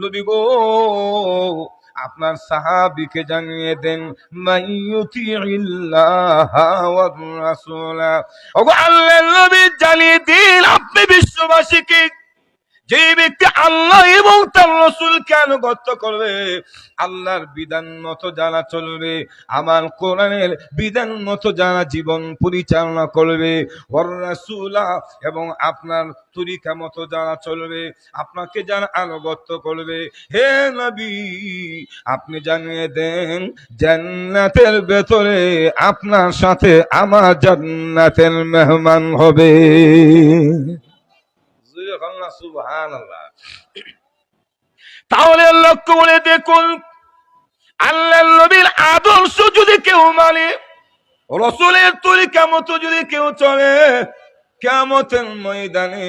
নবী গো আপনার সাহাবিকে জানিয়ে দেন মাইয়ুতি ইল্লাহ ওয়ার রাসূলা। ওগো আল্লাহর নবী জানিয়ে দিন, আপনি বিশ্ববাসীকে যে ব্যক্তি আল্লাহ এবং তার রসুলকে আনুগত্য করবে? আল্লাহর বিধান মতো যারা চলবে। আমার কোরআনের বিধান মতো যারা জীবন পরিচালনা করবে। এবং আপনার তরিকা মতো যারা চলবে। আপনাকে যারা আনুগত্য করবে। হে নবী, আপনি জানিয়ে দেন, জান্নাতের ভেতরে আপনার সাথে আমার জান্নাতের মেহমান হবে। তাহলে লক্ষ্য করে দেখুন আল্লাহ নবীর আদর্শ যদি কেউ মানে রসুলের তরিকা মতো যদি কেউ চলে কেমতের ময়দানে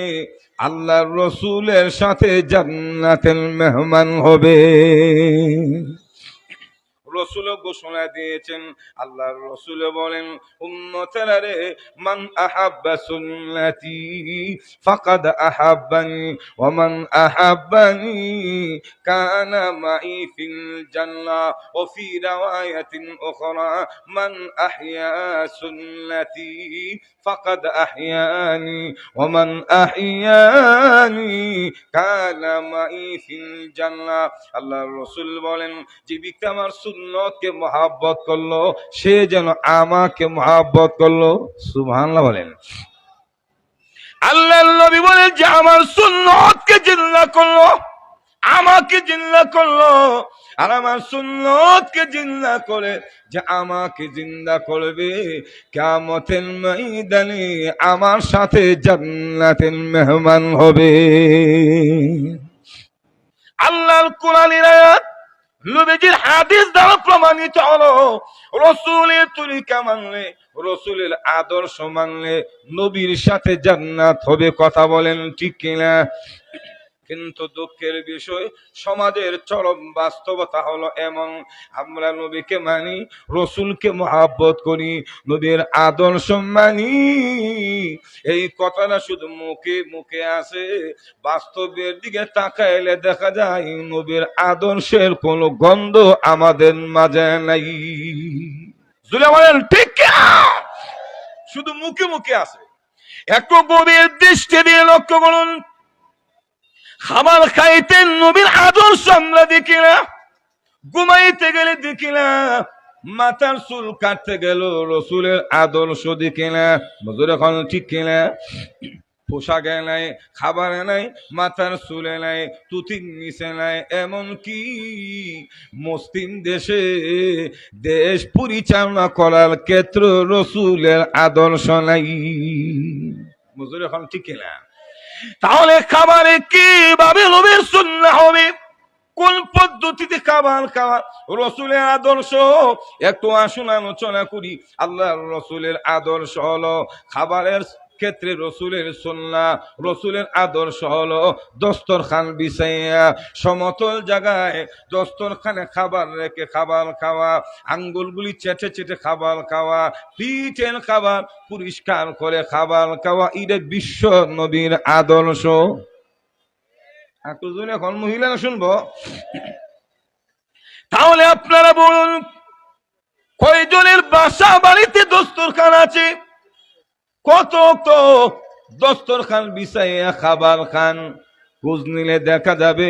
আল্লাহ রসুলের সাথে জান্নাতের মেহমান হবে। রসুল ঘোষণা দিয়েছেন। আল্লাহর রসুল বলেন, উম্মতেরা রে মান আহাব্বা সুন্নতি ফাকাদ আহাব্বানি, ওয়া মান আহাব্বানি কানা মাই ফিল জান্নাহ ওয়া ফি রাওয়ায়াতিন উখরা, মান আহইয়া সুন্নতি ফাকাদ আহইয়ানি, ওয়া মান আহইয়ানি কানা মাই ফিল জান্নাহ আল্লাহর রসুল বলেন যে ব্যক্তি আমার সুন্নতকে মহাব্বত করল, সে যেন আমাকে মহাব্বত করল। সুবহানাল্লাহ বলেন। আল্লাহ নবী বলেন যে, আমার সুন্নতকে জিন্দা করল, আমাকে জিন্দা করল, আর আমার সুন্নতকে জিন্দা করে যে আমাকে জিন্দা করবে। কেমতের ময়দানে আমার সাথে জান্নাতের মেহমান হবে। আল্লাহর কোরআনের আয়াত নবীজির হাদিস দ্বারা প্রমাণিত হলো, রসুলের তরিকা মানলে, রসুলের আদর্শ মানলে নবীর সাথে জান্নাত হবে, কথা বলেন ঠিক কিনা? কিন্তু দুঃখের বিষয়, সমাজের চরম বাস্তবতা হলো এমন। আমরা নবীকে মানি, রসুলকে মহাব্বত করি, নবীর আদর্শ মানি। এই কথাটা শুধু মুখে মুখে আসে, বাস্তবের দিকে তাকাইলে দেখা যায় নবীর আদর্শের কোনো গন্ধ আমাদের মাঝে নাই। ঠিক শুধু মুখে মুখে আসে। একটু গভীর দৃষ্টি দিয়ে লক্ষ্য করুন খাবার খাইতেন নবীর আদর্শ আমরা দেখি না। ঘুমাইতে গেলে দেখি না। মাথার চুল কাটতে গেল, রসুলের আদর্শ দেখি না। বুঝুর এখন ঠিক কিনা পোশাকে নাই, খাবারে নাই, মাথার চুলে নাই, তুতির নিচে নাই, এমন কি? মুসলিম দেশে দেশ পরিচালনা করার ক্ষেত্র রসুলের আদর্শ নাই। বুঝুর এখন ঠিক কিনা তাহলে খাবারে কীভাবে নবীর সুন্না হবে? কোন পদ্ধতিতে খাবার খাওয়া? রসুলের আদর্শ। একটু আসুন, আলোচনা করি। আল্লাহ রসুলের আদর্শ হলো খাবারের ক্ষেত্রে রসুলের সন্না, রসুলের আদর্শ হলো দস্তরখান বিছাইয়া, সমতল জায়গায় দস্তরখানে খাবার রেখে খাবার খাওয়া, আঙ্গুলগুলি চেটে চেটে খাবার খাওয়া, পিঠের খাবার পরিষ্কার করে খাবার খাওয়া এটা বিশ্ব নবীর আদর্শ। একজন এখন মহিলা শুনব। তাহলে আপনারা বলুন, কয়জনের বাসা বাড়িতে দস্তরখান আছে? কত তো দস্তরখান বিছাইয়া খাবার খান, খোঁজ নিলে দেখা যাবে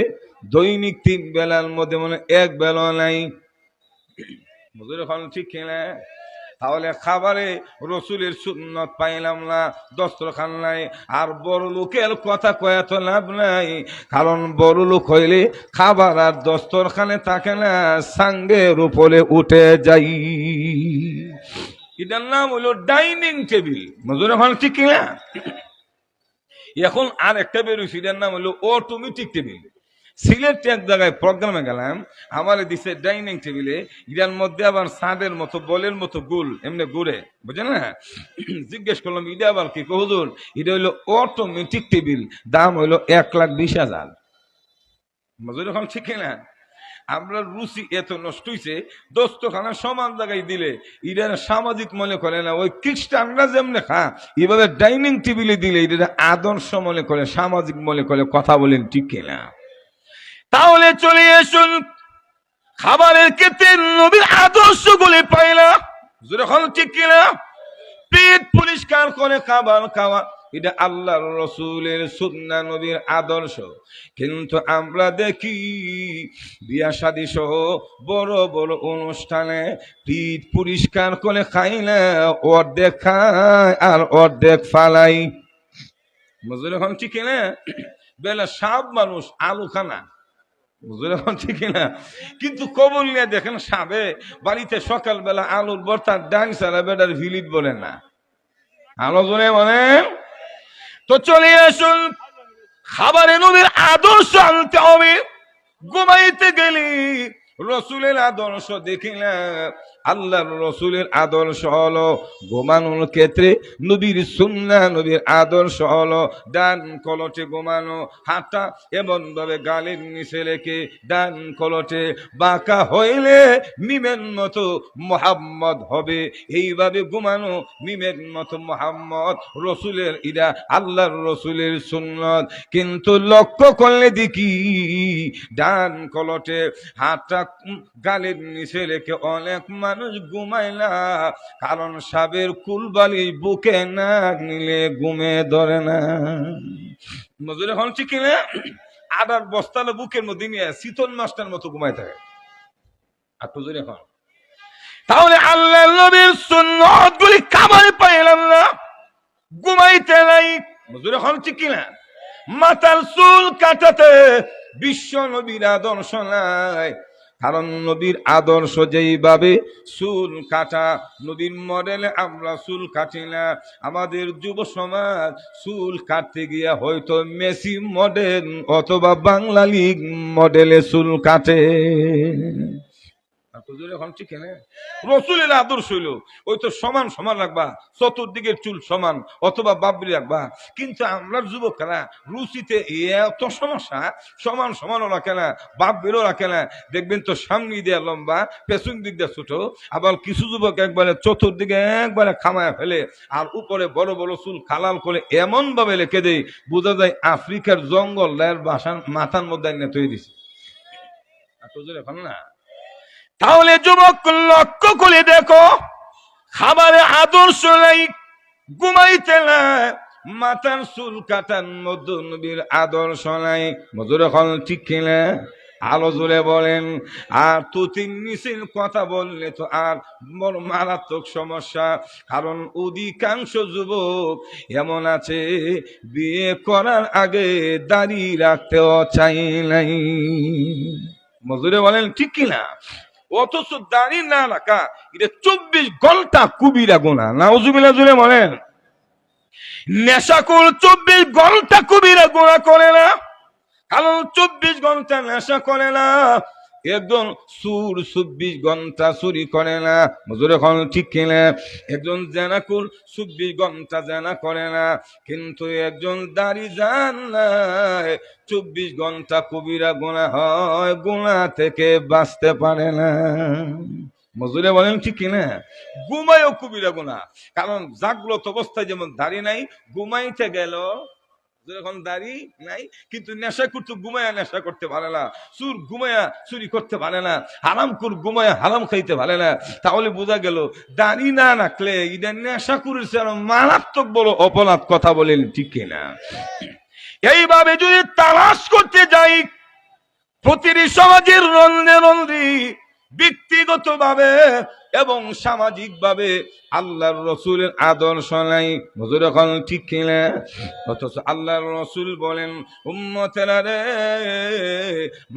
দৈনিক তিন বেলার মধ্যে মনে এক বেলা নাই। ঠিক কিনা? তাহলে খাবারে রসুলের সুন্নত পাইলাম না, দস্তরখান নাই। আর বড় লোকের কথা কয়া তো লাভ নাই, কারণ বড় লোক হইলে খাবার আর দস্তরখানে থাকে না, সাঙ্গের উপরে উঠে যাই। এটার নাম হলো ডাইনিং টেবিল। ঠিক কিনা? এখন আর একটা বেরোইছে এটার নাম হলো অটোমেটিক টেবিল সিলেট এক জায়গায় প্রোগ্রামে গেলাম, আমার দিছে ডাইনিং টেবিলে এটার মধ্যে আবার সাদের মতো, বলের মতো গুল এমনি ঘুরে বুঝলেন না? জিজ্ঞেস করলাম, এটা আবার কি কহুদুর এটা হইল অটোমেটিক টেবিল দাম হইল এক লাখ বিশ হাজার। মজুর এখন ঠিক না আমরা রুচি এত নষ্ট হয়েছে দোস্তখানা সমান জায়গায় দিলে এটা সামাজিক মনে করে না, ওই খ্রিস্টানরা যেমনি খা এভাবে ডাইনিং টেবিলে দিলে এটা আদর্শ মনে করে, সামাজিক মনে করে কথা বলেন ঠিক কিনা? তাহলে চলে আসুন, খাবারের ক্ষেত্রে নবীর আদর্শগুলি পাইলা। যখন ঠিক কিনা? পেট পরিষ্কার করে খাবার খাওয়া। এটা আল্লাহর রসুলের সুন্না নবীর আদর্শ। কিন্তু আমরা দেখি বিয়া শাদী সহ বড় বড় অনুষ্ঠানে পিঠ পরিষ্কার করে খাই না, অর্ধেক খায় আর অর্ধেক ফালাই বুঝলে এখন ঠিক না? বেলা সব মানুষ আলু খানা ঠিক না? কিন্তু কবল নিয়ে দেখেন সাবে বাড়িতে সকালবেলা আলুর বর্তার ডান সারা বেটার ভিলিট বলে না। আলোচনে বলেন। তো চলে আসুন। খাবারে নবীর আদর্শ আনতে হবে। ঘুমাইতে গেলি রসুলের আদর্শ দেখিলা আল্লাহর রসুলের আদর্শ হলো ঘুমানোর ক্ষেত্রে নবীর সুন্না নবীর আদর্শ হলো ডান কলটে ঘুমানো এমন ভাবে গালের নিচে রেখে ডান কলটে বাঁকা হইলে মিমের মতো মোহাম্মদ হবে। এইভাবে ঘুমানো মিমের মতো মোহাম্মদ রসুলের ইরা আল্লাহর রসুলের সুন্নত। কিন্তু লক্ষ্য করলে দেখি ডান কলটে হাতটা গালের নিচে রেখে অনেক মানুষ ঘুমায় না কারণ সাবের কুলবালি বুকে না নিলে ঘুমে ধরে না। মজুর, এখন না আদার বস্তালে বুকের মধ্যে নিয়ে শীতল মাস্টার মতো ঘুমায় থাকে। আর হুজুর, এখন? তাহলে আল্লাহ নবীর সুন্নত গুলি কামাই পাইলাম না, ঘুমাইতে নাই। মজুর, এখন ঠিক কিনা? মাথার চুল কাটাতে বিশ্ব নবীর আদর্শ নাই। কারণ নদীর আদর্শ যেইভাবে, চুল কাটা, নদীর মডেলে আমরা চুল কাটি না। আমাদের যুব সমাজ চুল কাটতে গিয়া হয়তো মেসি মডেল অথবা বাংলা লিগ মডেলে চুল কাটে। এখন ঠিক না রসুলের আদর্শ হইল, ওই তো সমান সমান রাখবা, চতুর্দিকের চুল সমান, অথবা বাবরি রাখবা। কিন্তু আমরা যুবকরা রুচিতে এত সমস্যা, সমান সমানও রাখে না বাবরিও রাখে না। দেখবেন তো সামনে দিয়ে লম্বা, পেছন দিক দিয়ে ছোট, আবার কিছু যুবক একবারে চতুর্দিকে একবারে খামায় ফেলে, আর উপরে বড় বড় চুল খালাল করে এমন ভাবে লেখে দেয়, বোঝা যায় আফ্রিকার জঙ্গল বাসার মাথার মধ্যে এনে তৈরি দিছে। আর তোদের এখন না তাহলে যুবক লক্ষ্য করে দেখো, খাবারে আদর্শ নাই, ঘুমাইতে না মাথার চুল কাটার মধ্যে নবীর আদর্শ নাই। মজুর এখন ঠিক কিনা? আলো জোরে বলেন, আর তুতির মিছিল কথা বললে তো আর বড় মারাত্মক সমস্যা। কারণ অধিকাংশ যুবক এমন আছে, বিয়ে করার আগে দাড়ি রাখতেও চাই নাই। মজুরে বলেন, ঠিক কিনা? অথচ দাঁড়ি না রাখা, এটা চব্বিশ ঘণ্টা কুবিরা গোনা নাউজুবিল্লা জুলে বলেন নেশাকুল চব্বিশ ঘণ্টা কুবিরা গোনা করে না। কারণ চব্বিশ ঘণ্টা নেশা করে না। একজন সুর চব্বিশ ঘণ্টা চুরি করে না। মজুর এখন ঠিক কিনা একজন জেনাকুল চব্বিশ ঘণ্টা জেনা করে না। কিন্তু একজন দাড়ি জান নাই, চব্বিশ ঘণ্টা কবিরা গোনা হয় গোনা থেকে বাঁচতে পারে না। মজুরে বলেন, ঠিক কিনা ঘুমায়ও কবিরা গোনা কারণ জাগ্রত অবস্থায় যেমন দাড়ি নাই, ঘুমাইতে গেল যখন দাড়ি নাই, কিন্তু নেশা করতে, ঘুমায়া নেশা করতে পারে না। সুর ঘুমায়া চুরি করতে পারে না। হারাম কুর ঘুমায়া হারাম খাইতে পারে না। তাহলে বোঝা গেল, দাড়ি না রাখলে এটা নেশা করেছে আর মারাত্মক বড় অপরাধ কথা বলেন, ঠিক কিনা এইভাবে যদি তালাশ করতে যাই, প্রতিটি সমাজের রন্ধে রন্ধি, ব্যক্তিগতভাবে এবং সামাজিক ভাবে আল্লাহর রসুলের আদর্শ নাই। হুজুর এখন ঠিক কিনা? অথচ আল্লাহর রসুল বলেন, উম্মতেরা রে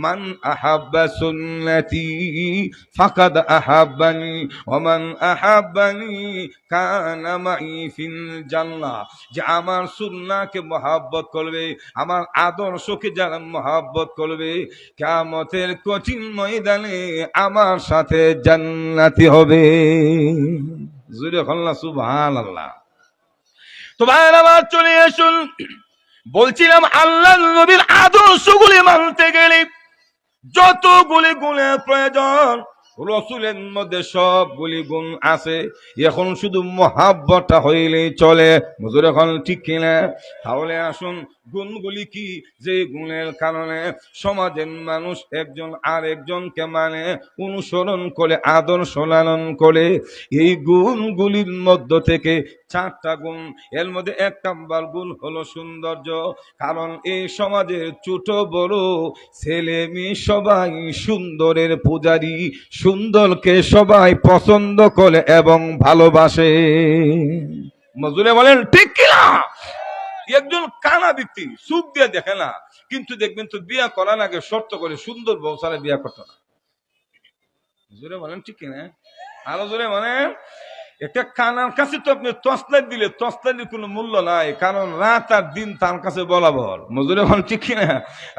মান আহাব্বা সুন্নতি, ফাকাদ আহাব্বানি, ওমান আহাব্বানি কানা মাই ফিল জান্নাহ। যে আমার সুন্নাহকে মহাব্বত করবে, আমার আদর্শকে যারা মহাব্বত করবে, কিয়ামতের কঠিন ময়দানে আমার সাথে জান্নাতি হবে। জুড়ে খল্লা সুবহান আল্লাহ তো ভাইয়ের আমার চলে আসুন। বলছিলাম আল্লাহ নবীর আদর্শগুলি মানতে গেলে যতগুলি গুণের প্রয়োজন, রসুলের মধ্যে সবগুলি গুণ আছে। এখন শুধু মহাব্বতটা হইলেই চলে। হুজুর এখন ঠিক কিনা? তাহলে আসুন গুণগুলি কি? যে গুণের কারণে সমাজের মানুষ একজন আর একজনকে মানে অনুসরণ করে, আদর্শ লালন করে। এই গুণগুলির মধ্য থেকে চারটা গুণ। এর মধ্যে এক নাম্বার গুণ হলো সৌন্দর্য। কারণ এই সমাজের ছোট বড় ছেলে মেয়ে সবাই সুন্দরের পূজারী, সুন্দরকে সবাই পছন্দ করে এবং ভালোবাসে। মজুরে বলেন, ঠিক কিনা? একজন কানা ব্যক্তি সুখ দিয়ে দেখে না, কিন্তু দেখবেন তো বিয়া করার আগে শর্ত করে সুন্দর ছাড়া বিয়া করতো না। জোরে বলেন, ঠিক কিনা? আরও জোরে বলেন, একটা কানার কাছে তো আপনি তসলাইট দিলে তসলাইটের কোনো মূল্য নাই, কারণ রাত আর দিন তার কাছে বলাবর মজুরে বলেন, ঠিক কিনা?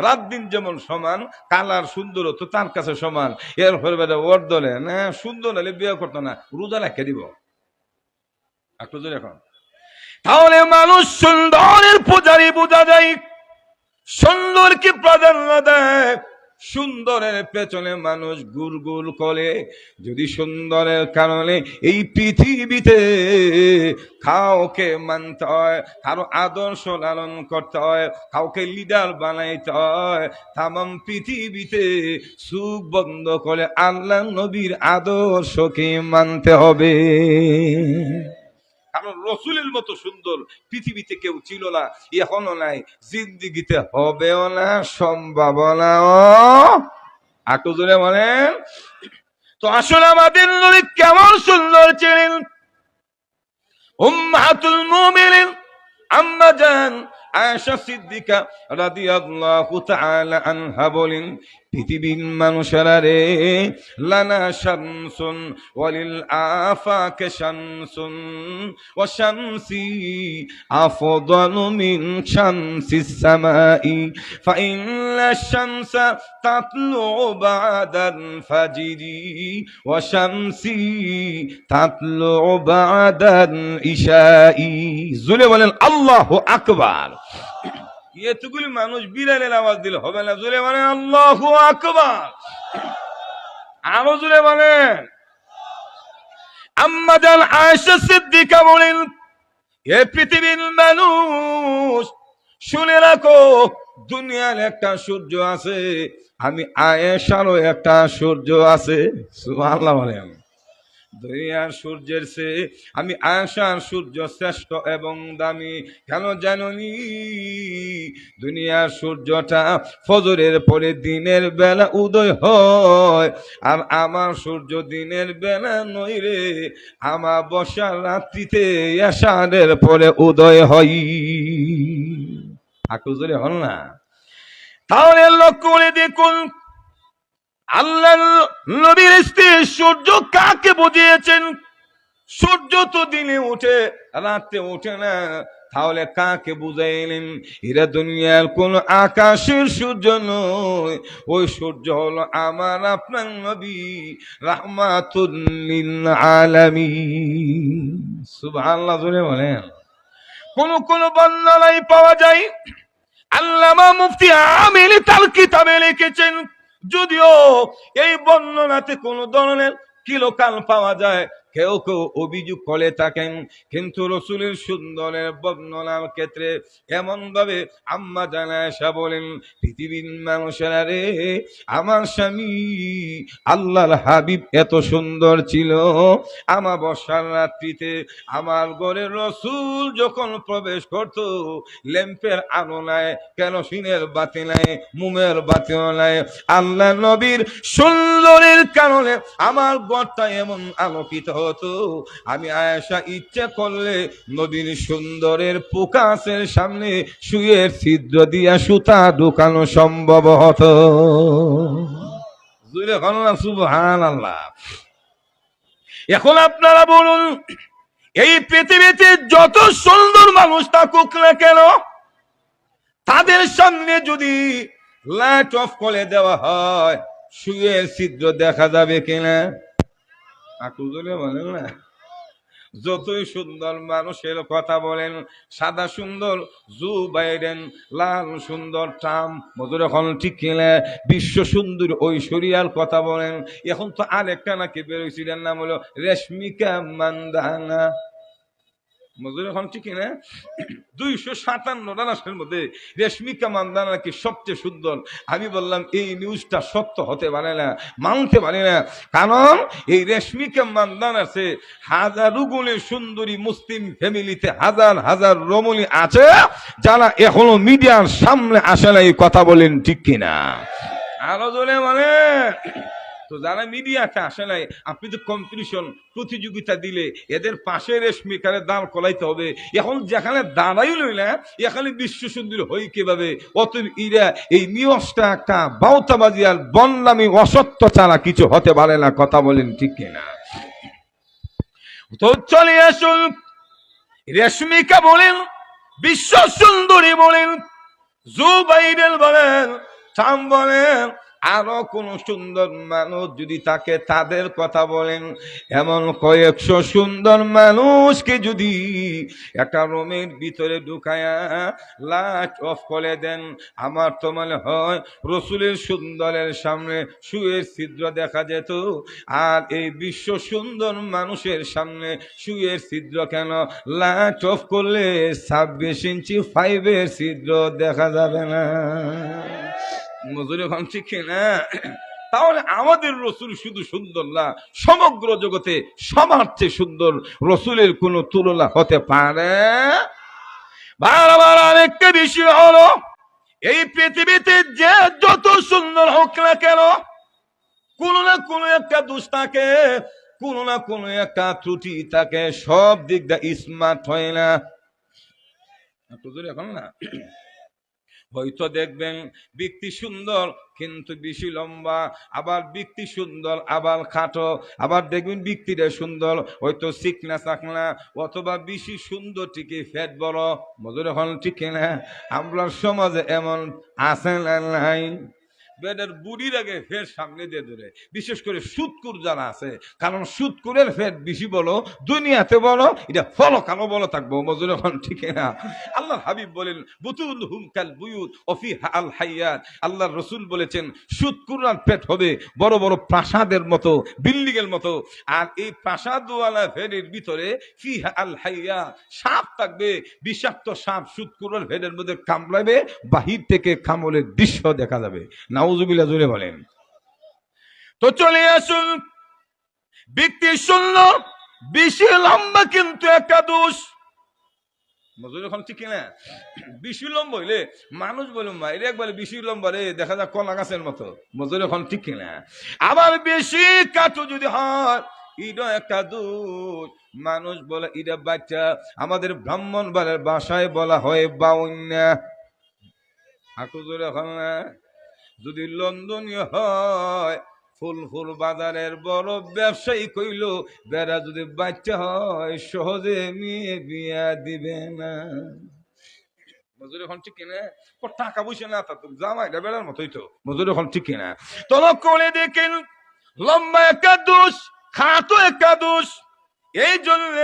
রাত দিন যেমন সমান, কালার সুন্দর তো তার কাছে সমান এর ফলে ওর দলে, না, সুন্দর হলে বিয়ে করতো না, রোজা রেখে দিব। একটু জোরে এখন। তাহলে মানুষ সুন্দরের পূজারি বোঝা যায়। সুন্দরকে প্রাধান্য দেয়? সুন্দরের পেছনে মানুষ গুল গুল করে। যদি সুন্দরের কারণে এই পৃথিবীতে কাউকে মানতে হয়, কারও আদর্শ লালন করতে হয়, কাউকে লিডার বানাইতে হয় তাম পৃথিবীতে সুখ বন্ধ করে আল্লাহ নবীর আদর্শকে মানতে হবে। কারণ রসুলের মতো সুন্দর পৃথিবীতে কেউ ছিল না, এখনও নাই। জিন্দিগিতে হবেও না, সম্ভাবনাও। আটু জোরে বলেন। তো আসলে আমাদের নবী কেমন সুন্দর ছিলেন। উম্মাতুল মুমিনিন আম্মা জান আয়েশা সিদ্দিকা রাদিয়াল্লাহু তাআলা আনহা বলেন পৃথিবীর মানুষেরা রে। লানা শামসুন, ওয়ালিল আফাকে শামসুন, ওয়া শামসি আফদালু মিন শামসিস সামাই ফাইন্না শামসা তাতলু বাদাল ফাজরি, ওয়া শামসি তাতলু বাদাল ইশাই। জুলে বলেন, আল্লাহু আকবার। এতগুলি মানুষ বিড়ালের আওয়াজ দিলে, হবে না জোরে মানে আল্লাহ আকবার। আরও জোরে বলেন। আম্মাজান আয়েশা সিদ্দিকা বলেন, এ পৃথিবীর মানুষ, শুনে রাখো, দুনিয়ার একটা সূর্য আছে, আমি আয়েশারও একটা সূর্য আছে। সুবহানাল্লাহ বলেন। দুনিয়ার সূর্যের সে আমি আশার সূর্য শ্রেষ্ঠ এবং দামি। কেন জাননি? দুনিয়ার সূর্যটা ফজরের পরে দিনের বেলা উদয় হয়, আর আমার সূর্য দিনের বেলা নই রে। আমার বসার রাত্রিতে আষাঢ়ের পরে উদয় হয়। আকুজরে হল না। তাহলে লক্ষ্য করে দেখুন আল্লাহ নবীর স্ত্রী সূর্য কাকে বুঝিয়েছেন? সূর্য তো দিনে উঠে, রাতে উঠে না। তাহলে কাকে বুঝাইলেন? এরা দুনিয়ার কোন আকাশের সূর্য নয়। ওই সূর্য হলো আমার আপনার নবী, রাহমাতুল্লিল আলামিন। সুবহানাল্লাহ, জোরে বলেন। কোন কোন বর্ণনায় পাওয়া যায়। আল্লামা মুফতি আমিল তার কিতাবে লিখেছেন যদিও এই বর্ণনাতে কোন ধরনের কিলোকাল পাওয়া যায় কেউ কেউ অভিযোগ করে থাকেন, কিন্তু রসুলের সুন্দরের বর্ণনার ক্ষেত্রে এমন ভাবে আম্মা জানায়সা বলেন, পৃথিবীর মানুষেরা রে, আমার স্বামী আল্লাহর হাবিব এত সুন্দর ছিল। আমার বর্ষার রাত্রিতে আমার ঘরে রসুল যখন প্রবেশ করত, ল্যাম্পের আলো নাই, কেরোসিনের বাতি নাই, মুমের বাতিও নাই। আল্লাহ নবীর সুন্দরের কারণে আমার গড়টা এমন আলোকিত হতো আমি আয়েশা ইচ্ছে করলে নবীর সুন্দরের প্রকাশের সামনে শুয়ের ছিদ্র দিয়া সুতা ঢুকানো সম্ভব হতো। এখন আপনারা বলুন, এই পৃথিবীতে যত সুন্দর মানুষ থাকুক না কেন, তাদের সামনে যদি লাইট অফ করে দেওয়া হয়, শুয়ে ছিদ্র দেখা যাবে কিনা? যতই সুন্দর মানুষের কথা বলেন, সাদা সুন্দর জু বাইরেন লাল সুন্দর ট্রাম মজুর এখন ঠিক কিনে, বিশ্ব সুন্দর ঐশ্বরিয়ার কথা বলেন। এখন তো আরেকটা নাকি বেরোয়ছিলেন নাম হলো রেশমিকা মান্দানা। মজুর এখন ঠিক না দুইশো সাতান্ন রানাসের মধ্যে রেশমিকা মান্দানা নাকি সবচেয়ে সুন্দর। আমি বললাম, এই নিউজটা সত্য হতে পারে না, মানতে পারে না। কারণ এই রেশমিকা মান্দান আছে হাজারো গুণে সুন্দরী মুসলিম ফ্যামিলিতে হাজার হাজার রমণী আছে, যারা এখনও মিডিয়ার সামনে আসে না এই কথা বলেন ঠিক কিনা? আরও জোরে মানে তো যারা মিডিয়াতে আসে নাই, আপনি তো কম্পিটিশন প্রতিযোগিতা দিলে, এদের পাশে রেশমিকারে দাঁড় কলাইতে হবে। এখন যেখানে দাঁড়াই লই না, এখানে বিশ্ব সুন্দর হই কীভাবে? অত ইরা এই নিয়সটা একটা বাউতাবাজি আর বন্যামি অসত্য ছাড়া কিছু হতে পারে না, কথা বলেন ঠিক কিনা? তো চলে আসুন, রেশমিকা বলেন, বিশ্ব সুন্দরী বলেন, জুবাইরেল বলেন, থাম বলেন আরও কোন সুন্দর মানুষ যদি তাকে তাদের কথা বলেন, এমন কয়েকশো সুন্দর মানুষকে যদি একটা রুমের ভিতরে ঢুকায়া লাইট অফ করে দেন, আমার তো মনে হয় রসুলের সুন্দরের সামনে শুয়ের ছিদ্র দেখা যেত, আর এই বিশ্ব সুন্দর মানুষের সামনে শুয়ের ছিদ্র কেন? লাইট অফ করলে ছাব্বিশ ইঞ্চি ফাইভের ছিদ্র দেখা যাবে না। মজুরি এখন ঠিক না তাহলে আমাদের রসুল শুধু সুন্দর না, সমগ্র জগতে সবার চেয়ে সুন্দর রসুলের কোনো তুলনা হতে পারে? বারবার আরেকটা বিষয় হলো, এই পৃথিবীতে যে যত সুন্দর হোক না কেন, কোনো না কোনো একটা দোষ থাকে, কোনো না কোনো একটা ত্রুটি থাকে, সব দিক দিয়ে স্মার্ট হয় না। এখন না। হয়তো দেখবেন ব্যক্তি সুন্দর, কিন্তু বেশি লম্বা, আবার ব্যক্তি সুন্দর, আবার খাটো, আবার দেখবেন ব্যক্তিটা সুন্দর, হয়তো চিকনা চাকনা অথবা বেশি সুন্দর টিকে ফ্যাট বড়। মজুর হল ঠিক না। আমরা সমাজে এমন আছে না নাই? বেডের বুড়ির আগে ফের সামনে দিয়ে ধরে। বিশেষ করে সুৎকুর যারা আছে, কারণ সুৎকুরের ফের বেশি বলো, দুনিয়াতে বলো, এটা ফলো কালো বলো থাকব, মজুর এখন ঠিক না। আল্লাহ হাবিব বলেন বুতুল হুমকাল বুয়ুত অফি আল হাইয়াত। আল্লাহ রসুল বলেছেন, সুৎকুরার পেট হবে বড় বড় প্রাসাদের মতো বিল্ডিং এর মতো, আর এই প্রাসাদওয়ালা ভেড়ের ভিতরে ফি আল হাইয়া সাপ থাকবে। বিষাক্ত সাপ সুৎকুরার ভেড়ের মধ্যে কামড়াবে বাহির থেকে কামলের দৃশ্য দেখা যাবে। নাউজুবিল্লাহ জুড়ে বলেন। তো চলে আসুন, ব্যক্তি শূন্য, বেশি লম্বা কিন্তু একটা দোষ। এখন ঠিক মানুষ বলে আবার বেশি কাটু যদি হয় ইটা একটা দোষ। মানুষ বলে ইটা বাচ্চা, আমাদের ব্রাহ্মণ বালের বাসায় বলা হয় বাউন্যা। হাঁটু জোরে এখন না যদি লন্ডনীয় হয় ফুল ফুল বাজারের বড় ব্যবসায়ী কইল, বেড়া যদি বাচ্চা হয়, সহজে মেয়ে বিয়া দিবে না। টাকা পয়সা না এখন ঠিক দেখেন, লম্বা একটা দোষ খাটো একটা দোষ এই জন্য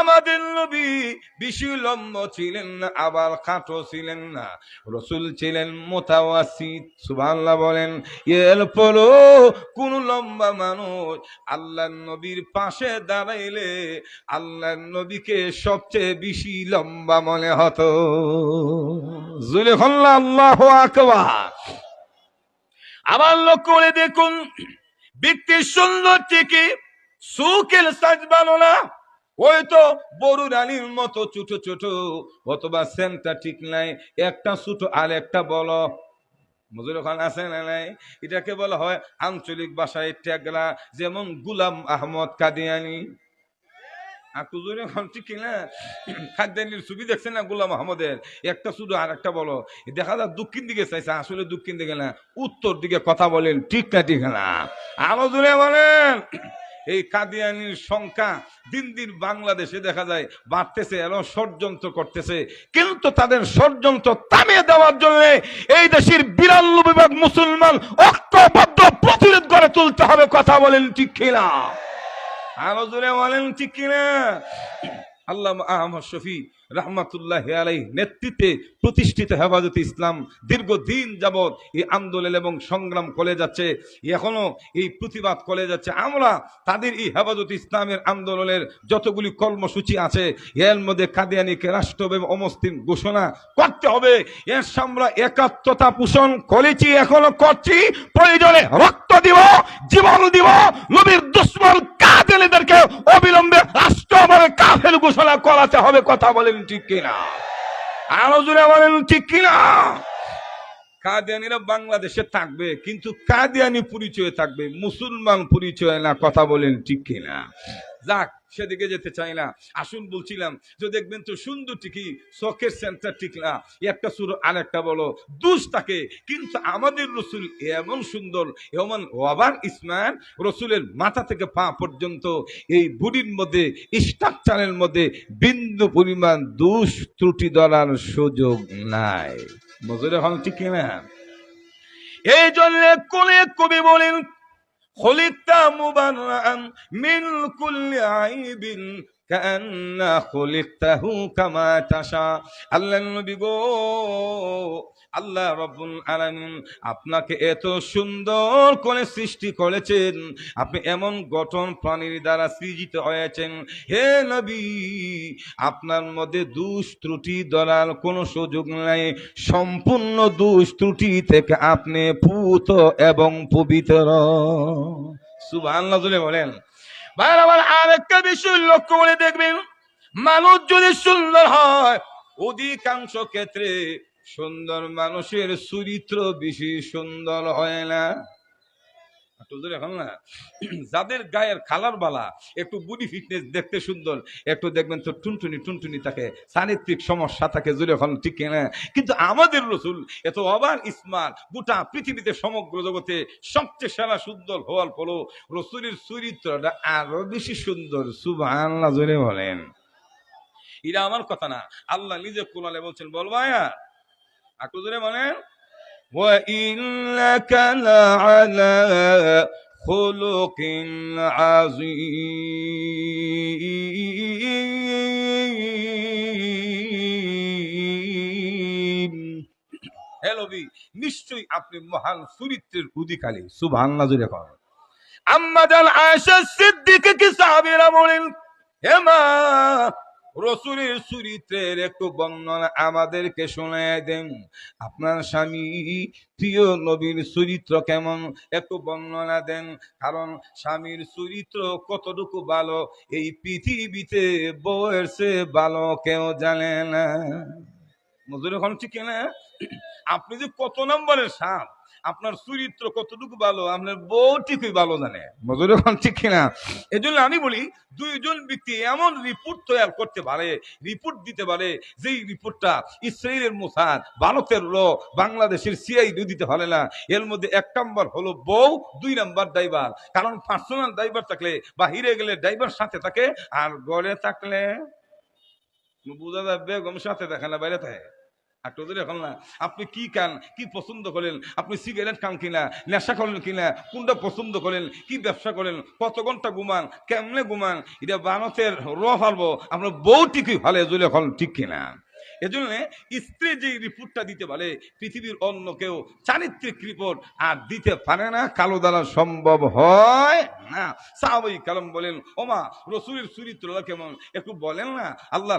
আমাদের নবী বেশি লম্ব ছিলেন না, আবার খাটো ছিলেন না। রসুল ছিলেন মোতাওয়াসিদ সুবহানাল্লাহ বলেন। এর পরও কোন লম্বা মানুষ আল্লাহ নবীর পাশে দাঁড়াইলে আল্লাহ নবীকে সবচেয়ে বেশি লম্বা মনে হতো। জুলেখল্লা আল্লাহ আবার লক্ষ্য করে দেখুন ব্যক্তির সুন্দর থেকে সুখের সাজবানো না? ওই তো বড় রানীর মতো ছোট ছোট অথবা সেন্টটা ঠিক নাই, একটা ছোট আর একটা বলো। মজুর খান আছে না নাই? এটাকে বলা হয় আঞ্চলিক ভাষায় ট্যাগরা যেমন গুলাম আহমদ কাদিয়ানি। খাদ্যানির না গুলাম আহমদের? একটা আর একটা বলো। দেখা যায় দক্ষিণ দিকে চাইছে, আসলে দক্ষিণ দিকে না, উত্তর দিকে কথা বলেন, ঠিক না ঠিক না। আরও জোরে বলেন। এই কাদিয়ানির সংখ্যা দিন দিন বাংলাদেশে দেখা যায় বাড়তেছে, এবং ষড়যন্ত্র করতেছে। কিন্তু তাদের ষড়যন্ত্র থামিয়ে দেওয়ার জন্য এই দেশের বিরানব্বই বিভাগ মুসলমান ঐক্যবদ্ধ প্রতিরোধ করে তুলতে হবে। কথা বলেন ঠিক কিনা? আরও জোরে বলেন ঠিক কিনা? আল্লাহ আহমদ শফি রহমাতুল্লাহ আলাই নেতৃত্বে প্রতিষ্ঠিত হেফাজতে ইসলাম দীর্ঘদিন যাবৎ এই আন্দোলন এবং সংগ্রাম করে যাচ্ছে, এখনও এই প্রতিবাদ করে যাচ্ছে। আমরা তাদের এই হেফাজত ইসলামের আন্দোলনের যতগুলি কর্মসূচি আছে, এর মধ্যে কাদিয়ানিকে রাষ্ট্র এবং অমুসলিম ঘোষণা করতে হবে। এর আমরা একাত্মতা পোষণ করেছি, এখনও করছি। প্রয়োজনে রক্ত দিব, জীবন দিব, নবীর দুশ্মন কাদেরকে অবিলম্বে রাষ্ট্র আমাদের কাফের ঘোষণা করাতে হবে, কথা বলেন ঠিক কিনা? আরও জুড়ে বলেন ঠিক কিনা? কাদিয়ানিরা বাংলাদেশে থাকবে, কিন্তু কাদিয়ানি পরিচয় থাকবে, মুসলমান পরিচয় না, কথা বলেন ঠিক কিনা? যাক সেদিকে যেতে চাই না। আসুন বলছিলাম, যে দেখবেন তো সুন্দর ঠিকই চোখের সেন্টার ঠিক না। একটা সুর আর একটা বলো দুষ থাকে কিন্তু আমাদের রসুল এমন সুন্দর, এমন ওয়াবার ইসমান, রসুলের মাথা থেকে পা পর্যন্ত এই বুড়ির মধ্যে স্ট্রাকচারের মধ্যে বিন্দু পরিমাণ দুষ ত্রুটি ধরার সুযোগ নাই। মজুরে হল ঠিক না এই জন্য কোনে কবি বলেন খলিতা মুবারান মিন কুল্লি আইবিন কান্না খলিকতাহু কামা তাশা। আল্লাহ নবী আল্লাহ রব্বুল আলামিন আপনাকে এত সুন্দর করে সৃষ্টি করেছেন। আপনি এমন গঠন প্রাণীর দ্বারা সৃজিত হয়েছেন। হে নবী, আপনার মধ্যে দুষ ত্রুটি ধরার কোনো সুযোগ নাই। সম্পূর্ণ দুষ ত্রুটি থেকে আপনি পুত এবং পবিত্র। সুবহানাল্লাহ আল্লাহ বলেন। ভাইয়ের আমার আরেকটা বিষয় লক্ষ্য করে দেখবেন, মানুষ যদি সুন্দর হয়, অধিকাংশ ক্ষেত্রে সুন্দর মানুষের চরিত্র বেশি সুন্দর হয় না। এখন না। যাদের গায়ের কালার বালা, একটু বডি ফিটনেস দেখতে সুন্দর, একটু দেখবেন তো টুনটুনি টুনটুনি থাকে চারিত্রিক সমস্যা থাকে জোরে এখন ঠিক না কিন্তু আমাদের রসুল এত অবার স্মার্ট গোটা পৃথিবীতে সমগ্র জগতে সবচেয়ে সেরা সুন্দর হওয়ার পরও রসুলের চরিত্রটা আরও বেশি সুন্দর, সুবহানাল্লাহ জোরে বলেন। এটা আমার কথা না, আল্লাহ নিজে কোরআনে বলছেন বলবায়া একটু জোরে বলেন। وإنك لعلى خلق عظيم হেলবি নিশ্চয়ই আপনি মহান চরিত্রের অধিকারী সুবহানাল্লাহ জুড়ে কর আম্মা জান আয়েশা সিদ্দিককে সাহাবীরা বলেন হে মা রসুলের চরিত্রের একটু বর্ণনা আমাদেরকে শোনায় দেন। আপনার স্বামী, প্রিয় নবীর চরিত্র কেমন? একটু বর্ণনা দেন। কারণ স্বামীর চরিত্র কতটুকু ভালো? এই পৃথিবীতে বউয়ের সে ভালো কেউ জানে না। মজুর এখন ঠিক না? আপনি যে কত নম্বরের সাপ? আপনার চরিত্র কতটুকু ভালো, আপনার বউ ঠিকই ভালো জানে। মজুর এখন ঠিক কিনা? এই জন্য আমি বলি, দুইজন ব্যক্তি এমন রিপোর্ট তৈরি করতে পারে রিপোর্ট দিতে পারে, যেই রিপোর্টটা ইসরায়েলের মোসাদ, ভারতের র বাংলাদেশের সিআইডি দিতে পারে না। এর মধ্যে এক নম্বর হলো বউ, দুই নম্বর ড্রাইভার কারণ পার্সোনাল ড্রাইভার থাকলে, বাহিরে গেলে ড্রাইভার সাথে থাকে, আর গড়ে থাকলে, বোঝা যাবে, বেগম সাথে দেখে না, বাইরে থাকে। একটু এখন না। আপনি কি খান, কি পছন্দ করেন? আপনি সিগারেট খান কিনা, নেশা করেন কিনা, কোনটা পছন্দ করেন, কি ব্যবসা করেন, কত ঘণ্টা ঘুমান, কেমনে ঘুমান? এটা বানতের র ফালবো আপনার বউ ঠিকই ভালো এজুলে এখন ঠিক কিনা। এজন্য স্ত্রী যে রিপোর্টটা দিতে পারে, পৃথিবীর অন্য কেউ চারিত্রিক রিপোর্ট আর দিতে পারে না, কালো দ্বারা সম্ভব হয় না। সাহাবাই কালাম বলেন, ওমা, রসুলের চরিত্র কেমন? একটু বলেন না, আল্লাহ